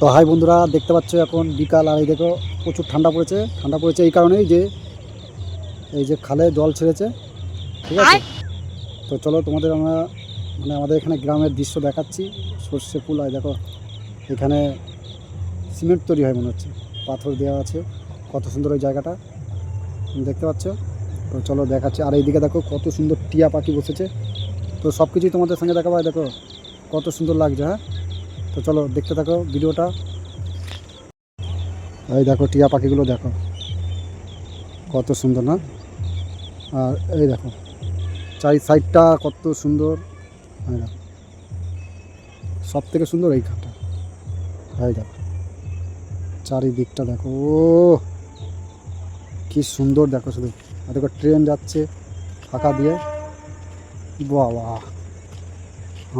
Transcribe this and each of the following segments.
তো হাই বন্ধুরা দেখতে পাচ্ছ এখন বিকাল আর এই দেখো প্রচুর ঠান্ডা পড়েছে। ঠান্ডা পড়েছে এই কারণেই যে এই যে খালে জল ছেড়েছে ঠিক আছে? তো চলো তোমাদের আমরা মানে আমাদের এখানে গ্রামের দৃশ্য দেখাচ্ছি সর্ষে ফুল হয় দেখো এখানে সিমেন্ট তৈরি হয় মনে হচ্ছে পাথর দেওয়া আছে কত সুন্দর ওই জায়গাটা দেখতে পাচ্ছ? তো চলো দেখাচ্ছি আর এইদিকে দেখো কত সুন্দর টিয়া পাখি বসেছে তো সব কিছুই তোমাদের সঙ্গে দেখাবো দেখো কত সুন্দর লাগছে হ্যাঁ? তো চলো দেখতে থাকো ভিডিওটা। এই দেখো টিয়া পাখিগুলো দেখো। কত সুন্দর না? আর এই দেখো, চারি সাইডটা কত সুন্দর। এই দেখো সব থেকে সুন্দর এইখানটা এই দেখো, চারিদিকটা দেখো ও কি সুন্দর দেখো শুধু। আর দেখো ট্রেন যাচ্ছে ফাঁকা দিয়ে। বাহ।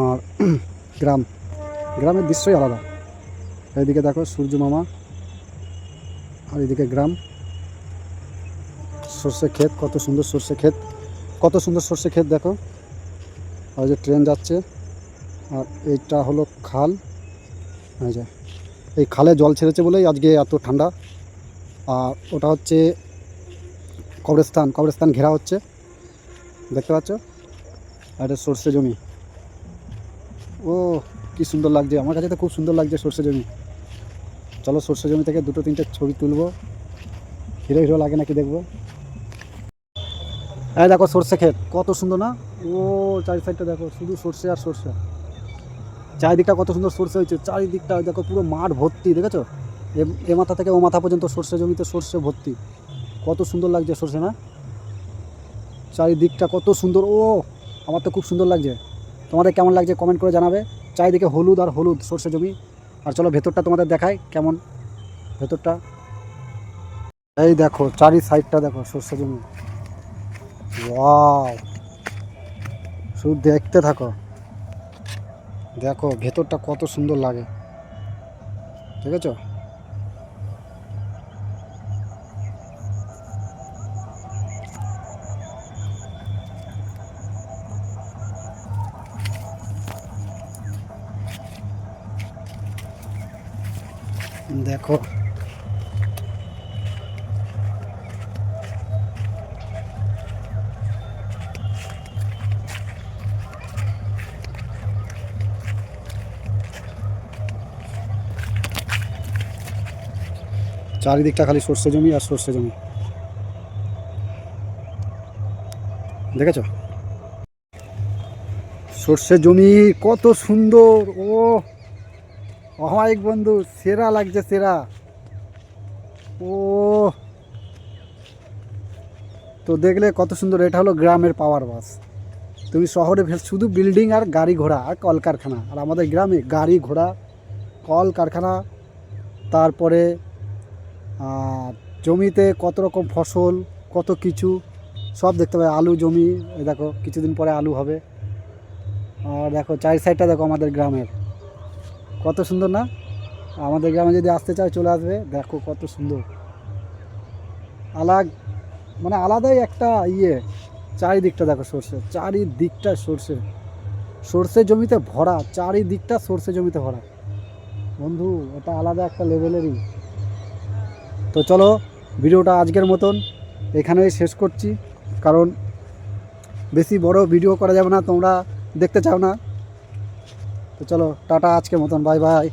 আর গ্রাম। গ্রামের দৃশ্যই আলাদা। এদিকে দেখো সূর্য মামা, আর এদিকে গ্রাম। সর্ষে ক্ষেত, কত সুন্দর সর্ষে ক্ষেত, কত সুন্দর সর্ষে ক্ষেত দেখো। আর যে ট্রেন যাচ্ছে, আর এইটা হলো খাল। এই যে, এই খালে জল ছেড়েছে বলেই আজকে এত ঠান্ডা। আর ওটা হচ্ছে কবরস্থান কবরস্থান ঘেরা হচ্ছে। দেখতে পাচ্ছ? আর এটা সর্ষে জমি। ও কি সুন্দর লাগছে? আমার কাছে তো খুব সুন্দর লাগছে সর্ষে জমি। চলো সর্ষে জমি থেকে দুটো তিনটে ছবি তুলবো। হিরো হিরো লাগে নাকি দেখব? এই দেখো সর্ষে ক্ষেত, কত সুন্দর না? ও চারি সাইডটা দেখো, শুধু সর্ষে আর সর্ষে। চারিদিকটা কত সুন্দর সর্ষে হয়েছে। চারিদিকটা দেখো পুরো মাঠ ভর্তি, দেখেছ? এ মাথা থেকে ও মাথা পর্যন্ত সর্ষে জমিতে সর্ষে ভর্তি। কত সুন্দর লাগছে সর্ষে না? চারিদিকটা কত সুন্দর, ও, আমার তো খুব সুন্দর লাগছে। তোমাদের কেমন লাগছে কমেন্ট করে জানাবে। চারিদিকে হলুদ আর হলুদ, সর্ষে জমি। আর চলো ভেতরটা তোমাদের দেখায় কেমন। ভেতরটা। এই দেখো, চারি সাইডটা দেখো, সর্ষে জমি। শুধু দেখতে থাকো। দেখো, ভেতরটা কত সুন্দর লাগে। ঠিক আছে? দেখো। চারিদিকটা খালি সর্ষে জমি আর সর্ষে জমি। দেখেছ? সর্ষে জমি কত সুন্দর ও অহায়িক বন্ধু, সেরা লাগছে, সেরা। ও। তো দেখলে কত সুন্দর, এটা হলো গ্রামের পাওয়ার বাস তুমি শহরে শুধু বিল্ডিং আর গাড়ি ঘোড়া, আর কলকারখানা। আর আমাদের গ্রামে গাড়ি ঘোড়া, কলকারখানা, তারপরে জমিতে কত রকম ফসল, কত কিছু, সব দেখতে পাবে আলু, জমি দেখো, কিছুদিন পরে আলু হবে। আর দেখো, চার সাইডটা দেখো আমাদের গ্রামের। কত সুন্দর না? আমাদের গ্রামে যদি আসতে চাও চলে আসবে। দেখো কত সুন্দর। আলাগ মানে আলাদাই একটা ইয়ে। চারিদিকটা দেখো সর্ষে। চারিদিকটা সর্ষে। সর্ষে জমিতে ভরা। চারিদিকটা সর্ষে জমিতে ভরা। বন্ধু এটা আলাদা একটা লেভেলেরই। তো চলো, ভিডিওটা আজকের মতন এখানেই শেষ করছি। কারণ বেশি বড় ভিডিও করা যাবে না, তোমরা দেখতে চাও না। তো চলো টাটা আজকের মতন বাই বাই